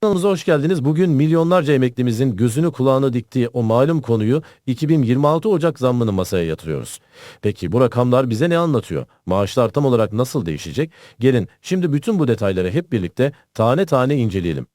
Kanalımıza hoş geldiniz. Bugün milyonlarca emeklimizin gözünü kulağını diktiği o malum konuyu 2026 Ocak zammını masaya yatırıyoruz. Peki bu rakamlar bize ne anlatıyor? Maaşlar tam olarak nasıl değişecek? Gelin şimdi bütün bu detayları hep birlikte tane tane inceleyelim.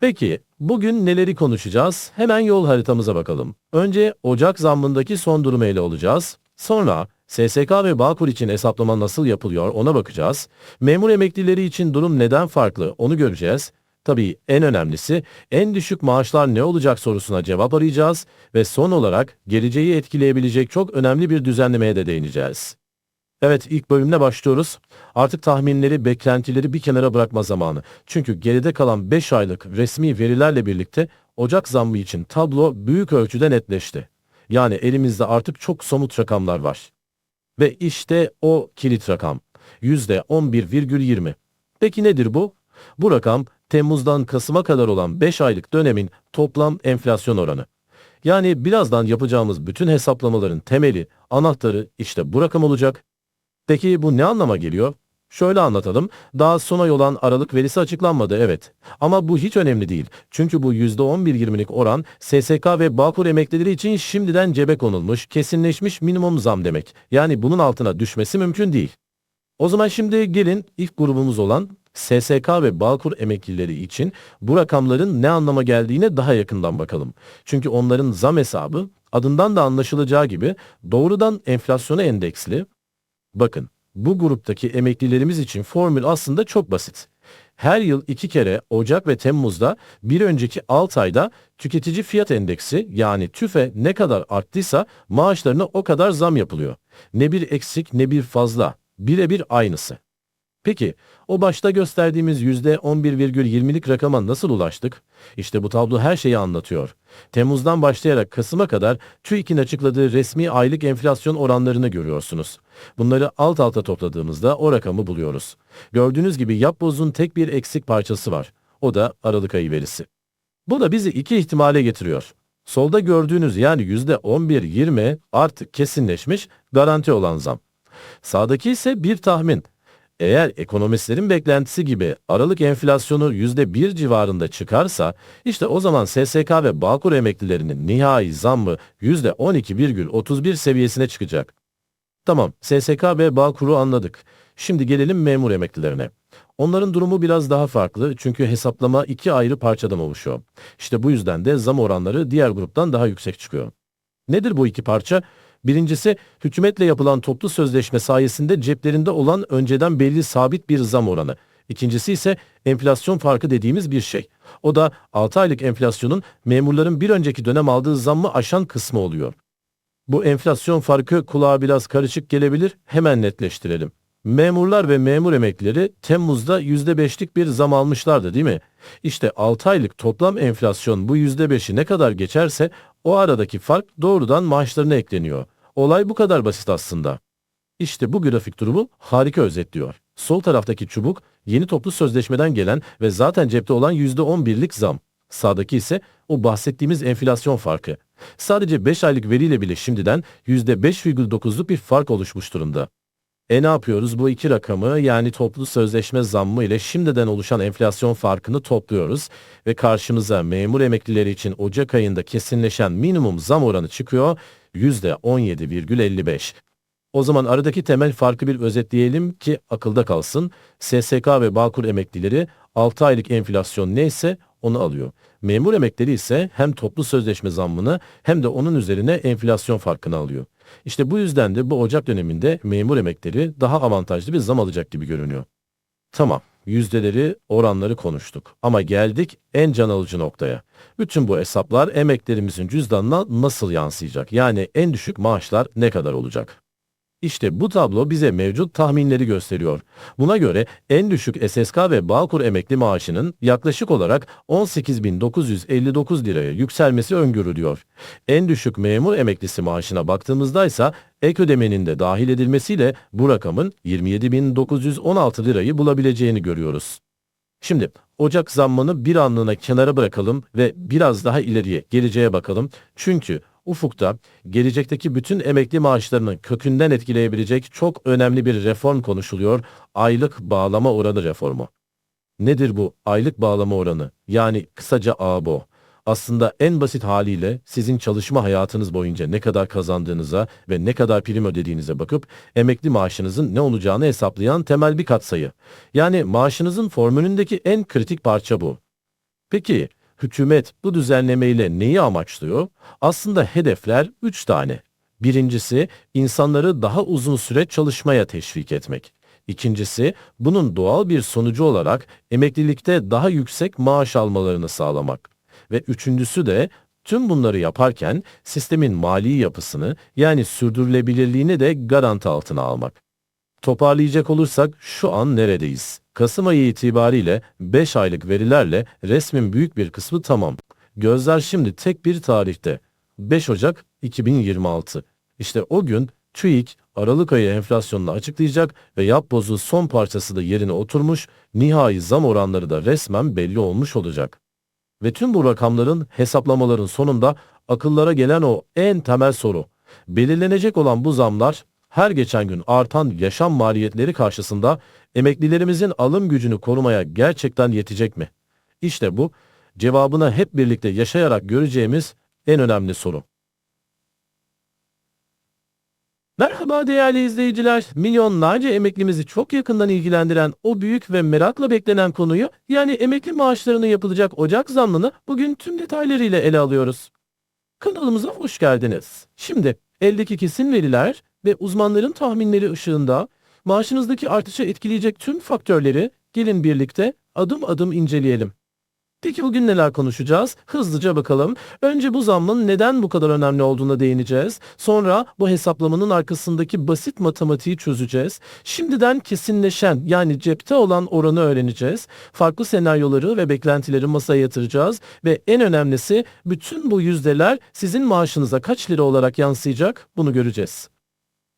Peki bugün neleri konuşacağız? Hemen yol haritamıza bakalım. Önce Ocak zammındaki son durumu ele alacağız. Sonra SSK ve Bağkur için hesaplama nasıl yapılıyor ona bakacağız. Memur emeklileri için durum neden farklı onu göreceğiz. Tabii en önemlisi en düşük maaşlar ne olacak sorusuna cevap arayacağız ve son olarak geleceği etkileyebilecek çok önemli bir düzenlemeye de değineceğiz. Evet ilk bölümle başlıyoruz. Artık tahminleri, beklentileri bir kenara bırakma zamanı. Çünkü geride kalan 5 aylık resmi verilerle birlikte Ocak zammı için tablo büyük ölçüde netleşti. Yani elimizde artık çok somut rakamlar var. Ve işte o kilit rakam. %11,20. Peki nedir bu? Bu rakam Temmuz'dan Kasım'a kadar olan 5 aylık dönemin toplam enflasyon oranı. Yani birazdan yapacağımız bütün hesaplamaların temeli, anahtarı işte bu rakam olacak. Peki bu ne anlama geliyor? Şöyle anlatalım. Daha son ay olan Aralık verisi açıklanmadı evet. Ama bu hiç önemli değil. Çünkü bu %11.20'lik oran SSK ve Bağkur emeklileri için şimdiden cebe konulmuş, kesinleşmiş minimum zam demek. Yani bunun altına düşmesi mümkün değil. O zaman şimdi gelin ilk grubumuz olan SSK ve Bağkur emeklileri için bu rakamların ne anlama geldiğine daha yakından bakalım. Çünkü onların zam hesabı adından da anlaşılacağı gibi doğrudan enflasyona endeksli. Bakın bu gruptaki emeklilerimiz için formül aslında çok basit. Her yıl iki kere Ocak ve Temmuz'da bir önceki 6 ayda tüketici fiyat endeksi yani TÜFE ne kadar arttıysa maaşlarına o kadar zam yapılıyor. Ne bir eksik ne bir fazla. Birebir aynısı. Peki o başta gösterdiğimiz %11,20'lik rakama nasıl ulaştık? İşte bu tablo her şeyi anlatıyor. Temmuz'dan başlayarak Kasım'a kadar TÜİK'in açıkladığı resmi aylık enflasyon oranlarını görüyorsunuz. Bunları alt alta topladığımızda o rakamı buluyoruz. Gördüğünüz gibi yapbozun tek bir eksik parçası var. O da Aralık ayı verisi. Bu da bizi iki ihtimale getiriyor. Solda gördüğünüz yani %11-20 artık kesinleşmiş garanti olan zam. Sağdaki ise bir tahmin. Eğer ekonomistlerin beklentisi gibi Aralık enflasyonu %1 civarında çıkarsa işte o zaman SSK ve Bağkur emeklilerinin nihai zammı %12,31 seviyesine çıkacak. Tamam SSK ve Bağkur'u anladık. Şimdi gelelim memur emeklilerine. Onların durumu biraz daha farklı çünkü hesaplama iki ayrı parçadan oluşuyor. İşte bu yüzden de zam oranları diğer gruptan daha yüksek çıkıyor. Nedir bu iki parça? Birincisi hükümetle yapılan toplu sözleşme sayesinde ceplerinde olan önceden belli sabit bir zam oranı. İkincisi ise enflasyon farkı dediğimiz bir şey. O da 6 aylık enflasyonun memurların bir önceki dönem aldığı zammı aşan kısmı oluyor. Bu enflasyon farkı kulağa biraz karışık gelebilir, hemen netleştirelim. Memurlar ve memur emeklileri Temmuz'da %5'lik bir zam almışlardı değil mi? İşte 6 aylık toplam enflasyon bu %5'i ne kadar geçerse o aradaki fark doğrudan maaşlarına ekleniyor. Olay bu kadar basit aslında. İşte bu grafik durumu harika özetliyor. Sol taraftaki çubuk yeni toplu sözleşmeden gelen ve zaten cepte olan %11'lik zam. Sağdaki ise o bahsettiğimiz enflasyon farkı. Sadece 5 aylık veriyle bile şimdiden %5,9'luk bir fark oluşmuş durumda. E ne yapıyoruz? Bu iki rakamı yani toplu sözleşme zammı ile şimdiden oluşan enflasyon farkını topluyoruz ve karşımıza memur emeklileri için Ocak ayında kesinleşen minimum zam oranı çıkıyor %17,55. O zaman aradaki temel farkı bir özetleyelim ki akılda kalsın. SSK ve Bağkur emeklileri 6 aylık enflasyon neyse onu alıyor. Memur emekleri ise hem toplu sözleşme zammını hem de onun üzerine enflasyon farkını alıyor. İşte bu yüzden de bu Ocak döneminde memur emekleri daha avantajlı bir zam alacak gibi görünüyor. Tamam, yüzdeleri, oranları konuştuk. Ama geldik en can alıcı noktaya. Bütün bu hesaplar emeklerimizin cüzdanına nasıl yansıyacak? Yani en düşük maaşlar ne kadar olacak? İşte bu tablo bize mevcut tahminleri gösteriyor. Buna göre en düşük SSK ve Bağkur emekli maaşının yaklaşık olarak 18.959 liraya yükselmesi öngörülüyor. En düşük memur emeklisi maaşına baktığımızda ise ek ödemenin de dahil edilmesiyle bu rakamın 27.916 lirayı bulabileceğini görüyoruz. Şimdi Ocak zammını bir anlığına kenara bırakalım ve biraz daha ileriye, geleceğe bakalım. Çünkü ufukta gelecekteki bütün emekli maaşlarını kökünden etkileyebilecek çok önemli bir reform konuşuluyor. Aylık bağlama oranı reformu. Nedir bu aylık bağlama oranı? Yani kısaca ABO. Aslında en basit haliyle sizin çalışma hayatınız boyunca ne kadar kazandığınıza ve ne kadar prim ödediğinize bakıp emekli maaşınızın ne olacağını hesaplayan temel bir katsayı. Yani maaşınızın formülündeki en kritik parça bu. Peki hükümet bu düzenlemeyle neyi amaçlıyor? Aslında hedefler 3 tane. Birincisi insanları daha uzun süre çalışmaya teşvik etmek. İkincisi bunun doğal bir sonucu olarak emeklilikte daha yüksek maaş almalarını sağlamak. Ve üçüncüsü de tüm bunları yaparken sistemin mali yapısını yani sürdürülebilirliğini de garanti altına almak. Toparlayacak olursak şu an neredeyiz? Kasım ayı itibariyle 5 aylık verilerle resmin büyük bir kısmı tamam. Gözler şimdi tek bir tarihte. 5 Ocak 2026. İşte o gün TÜİK Aralık ayı enflasyonunu açıklayacak ve yapbozu son parçası da yerine oturmuş, nihai zam oranları da resmen belli olmuş olacak. Ve tüm bu rakamların hesaplamaların sonunda akıllara gelen o en temel soru. Belirlenecek olan bu zamlar her geçen gün artan yaşam maliyetleri karşısında emeklilerimizin alım gücünü korumaya gerçekten yetecek mi? İşte bu cevabına hep birlikte yaşayarak göreceğimiz en önemli soru. Merhaba değerli izleyiciler. Milyonlarca emeklimizi çok yakından ilgilendiren o büyük ve merakla beklenen konuyu yani emekli maaşlarına yapılacak Ocak zammını bugün tüm detaylarıyla ele alıyoruz. Kanalımıza hoş geldiniz. Şimdi eldeki kesin veriler ve uzmanların tahminleri ışığında maaşınızdaki artışı etkileyecek tüm faktörleri gelin birlikte adım adım inceleyelim. Peki bugün neler konuşacağız? Hızlıca bakalım. Önce bu zammın neden bu kadar önemli olduğuna değineceğiz. Sonra bu hesaplamanın arkasındaki basit matematiği çözeceğiz. Şimdiden kesinleşen yani cepte olan oranı öğreneceğiz. Farklı senaryoları ve beklentileri masaya yatıracağız. Ve en önemlisi bütün bu yüzdeler sizin maaşınıza kaç lira olarak yansıyacak bunu göreceğiz.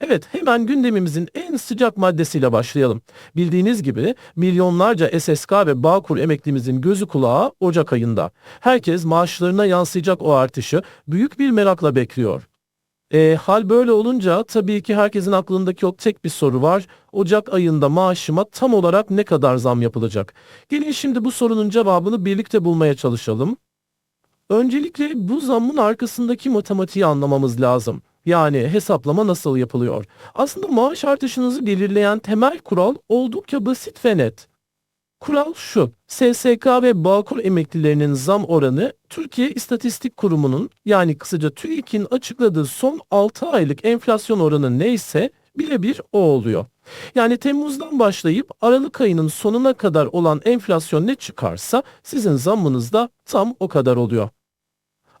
Evet, hemen gündemimizin en sıcak maddesiyle başlayalım. Bildiğiniz gibi milyonlarca SSK ve Bağkur emeklimizin gözü kulağı Ocak ayında. Herkes maaşlarına yansıyacak o artışı büyük bir merakla bekliyor. E, hal böyle olunca tabii ki herkesin aklındaki o tek bir soru var. Ocak ayında maaşıma tam olarak ne kadar zam yapılacak? Gelin şimdi bu sorunun cevabını birlikte bulmaya çalışalım. Öncelikle bu zammın arkasındaki matematiği anlamamız lazım. Yani hesaplama nasıl yapılıyor? Aslında maaş artışınızı belirleyen temel kural oldukça basit ve net. Kural şu, SSK ve Bağkur emeklilerinin zam oranı Türkiye İstatistik Kurumu'nun yani kısaca TÜİK'in açıkladığı son 6 aylık enflasyon oranı neyse birebir o oluyor. Yani Temmuz'dan başlayıp Aralık ayının sonuna kadar olan enflasyon ne çıkarsa sizin zammınız da tam o kadar oluyor.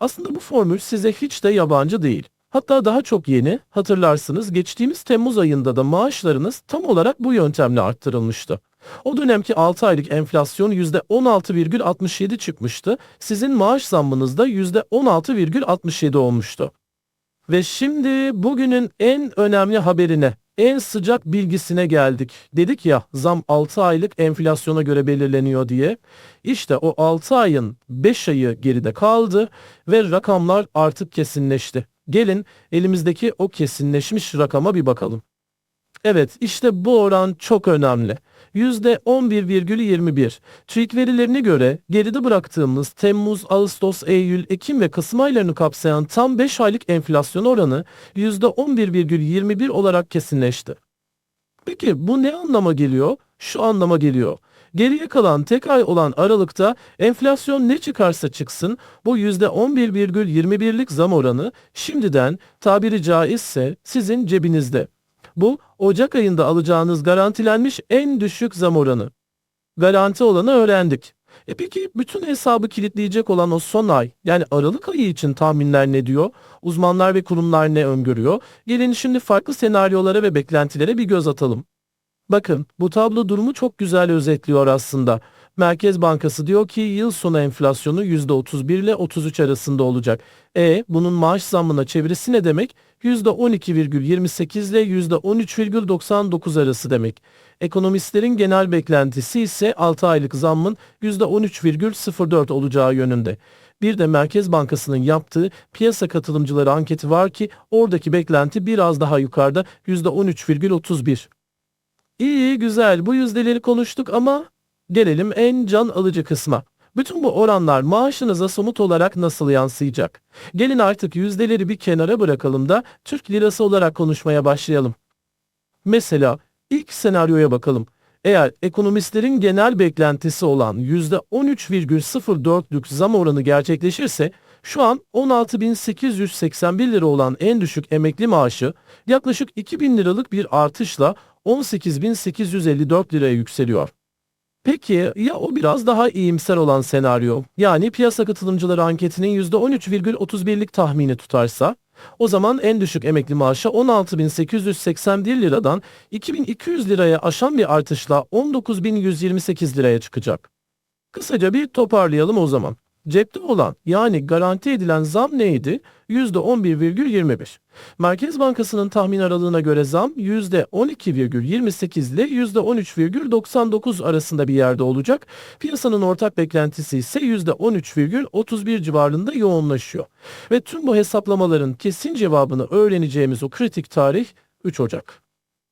Aslında bu formül size hiç de yabancı değil. Hatta daha çok yeni, hatırlarsınız geçtiğimiz Temmuz ayında da maaşlarınız tam olarak bu yöntemle arttırılmıştı. O dönemki 6 aylık enflasyon %16,67 çıkmıştı. Sizin maaş zammınız da %16,67 olmuştu. Ve şimdi bugünün en önemli haberine, en sıcak bilgisine geldik. Dedik ya zam 6 aylık enflasyona göre belirleniyor diye. İşte o 6 ayın 5 ayı geride kaldı ve rakamlar artık kesinleşti. Gelin elimizdeki o kesinleşmiş rakama bir bakalım. Evet işte bu oran çok önemli. %11,21. TÜİK verilerine göre geride bıraktığımız Temmuz, Ağustos, Eylül, Ekim ve Kasım aylarını kapsayan tam 5 aylık enflasyon oranı %11,21 olarak kesinleşti. Peki bu ne anlama geliyor? Şu anlama geliyor. Geriye kalan tek ay olan Aralık'ta enflasyon ne çıkarsa çıksın bu %11,21'lik zam oranı şimdiden tabiri caizse sizin cebinizde. Bu Ocak ayında alacağınız garantilenmiş en düşük zam oranı. Garanti olanı öğrendik. E peki bütün hesabı kilitleyecek olan o son ay yani Aralık ayı için tahminler ne diyor? Uzmanlar ve kurumlar ne öngörüyor? Gelin şimdi farklı senaryolara ve beklentilere bir göz atalım. Bakın bu tablo durumu çok güzel özetliyor aslında. Merkez Bankası diyor ki yıl sonu enflasyonu %31 ile 33 arasında olacak. E bunun maaş zammına çevirisi ne demek? %12,28 ile %13,99 arası demek. Ekonomistlerin genel beklentisi ise 6 aylık zammın %13,04 olacağı yönünde. Bir de Merkez Bankası'nın yaptığı piyasa katılımcıları anketi var ki oradaki beklenti biraz daha yukarıda %13,31. İyi güzel bu yüzdeleri konuştuk ama Gelelim en can alıcı kısma. Bütün bu oranlar maaşınıza somut olarak nasıl yansıyacak? Gelin artık yüzdeleri bir kenara bırakalım da Türk lirası olarak konuşmaya başlayalım. Mesela ilk senaryoya bakalım. Eğer ekonomistlerin genel beklentisi olan %13,04'lük zam oranı gerçekleşirse şu an 16.881 lira olan en düşük emekli maaşı yaklaşık 2000 liralık bir artışla 18.854 liraya yükseliyor. Peki ya o biraz daha iyimser olan senaryo yani piyasa katılımcıları anketinin %13,31'lik tahmini tutarsa o zaman en düşük emekli maaşı 16.881 liradan 2200 liraya aşan bir artışla 19.128 liraya çıkacak. Kısaca bir toparlayalım o zaman. Cepte olan yani garanti edilen zam neydi? %11,25. Merkez Bankası'nın tahmin aralığına göre zam %12,28 ile %13,99 arasında bir yerde olacak. Piyasanın ortak beklentisi ise %13,31 civarında yoğunlaşıyor. Ve tüm bu hesaplamaların kesin cevabını öğreneceğimiz o kritik tarih 3 Ocak.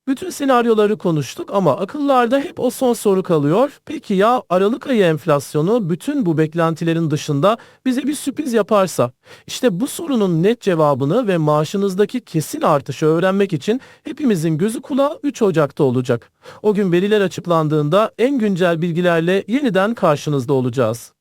Bütün senaryoları konuştuk ama akıllarda hep o son soru kalıyor. Peki ya Aralık ayı enflasyonu bütün bu beklentilerin dışında bize bir sürpriz yaparsa? İşte bu sorunun net cevabını ve maaşınızdaki kesin artışı öğrenmek için hepimizin gözü kulağı 3 Ocak'ta olacak. O gün veriler açıklandığında en güncel bilgilerle yeniden karşınızda olacağız.